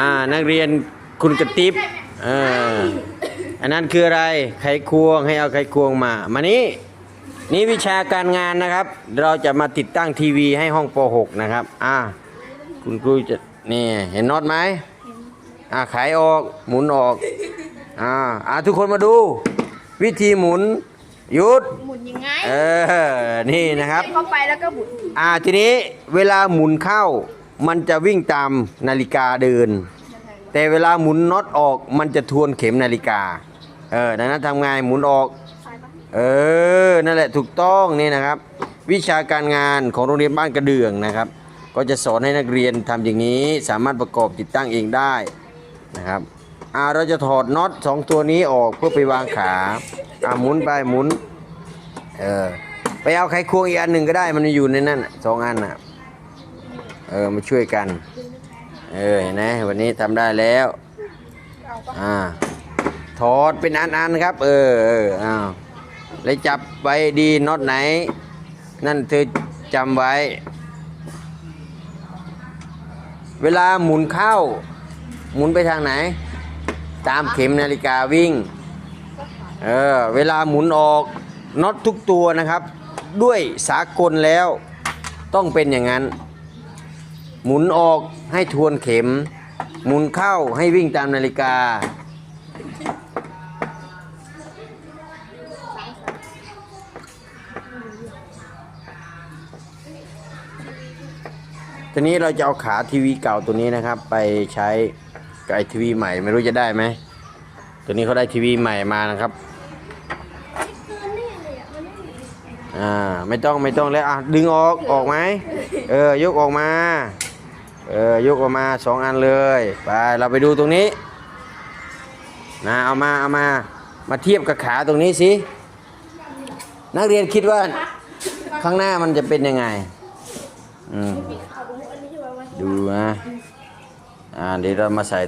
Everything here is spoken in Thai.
อ่านักเรียนคุณกระติบเอออันนั้นคืออะไรไขควงให้เอาไขควงมา มานี่นี่วิชาการงานนะครับ เราจะมาติดตั้งทีวีให้ห้องป .6 นะครับ อ่า คุณครูจะนี่เห็นน็อตไหมอ่าไขออกหมุนออกอ่าอ่าทุกคนมาดู วิธีหมุนหยุดหมุนยังไงเออนี่นะครับเข้าไปแล้วก็หมุนอ่าทีนี้เวลาหมุนเข้า มันจะวิ่งตามนาฬิกาเดิน แต่เวลาหมุนน็อตออกมันจะทวนเข็มนาฬิกา เออดังนั้นทำไงหมุนออก เออ นั่นแหละถูกต้องนี่นะครับ วิชาการงานของโรงเรียนบ้านกระเดื่องนะครับ ก็จะสอนให้นักเรียนทำอย่างนี้ สามารถประกอบติดตั้งเองได้นะครับอ่าเราจะถอดน็อตสองตัวนี้ออกเพื่อไปวางขาอ่าหมุนไปหมุน เออไปเอาไขควงอีกอันหนึ่งก็ได้มันอยู่ในนั่นสองอันน่ะ เออมาช่วยกัน เออเห็นไหมวันนี้ทำได้แล้วอ่าถอดเป็นอันๆครับ เออเอออ้าวแล้วจับไว้ดีน็อตไหน นั่นเธอจำไว้ เวลาหมุนเข้า หมุนไปทางไหน ตามเข็มนาฬิกาวิ่ง เออ เวลาหมุนออกน็อตทุกตัวนะครับ ด้วยสากลแล้วต้องเป็นอย่างนั้น หมุนออกให้ทวนเข็ม หมุนเข้าให้วิ่งตามนาฬิกา ทีนี้เราจะเอาขาทีวีเก่าตัวนี้นะครับ ไปใช้กับไอทีวีใหม่ไม่รู้จะได้ไหม ตัวนี้เขาได้ทีวีใหม่มานะครับอ่าไม่ต้องไม่ต้องแล้วอะดึงออกออกไหมเออยกออกมา เออยกออกมาสองอันเลย ไปเราไปดูตรงนี้นะเอามาเอามามาเทียบกับขาตรงนี้สินักเรียนคิดว่าข้างหน้ามันจะเป็นยังไงอืมดูนะอ่าเดี๋ยวเรามาใส่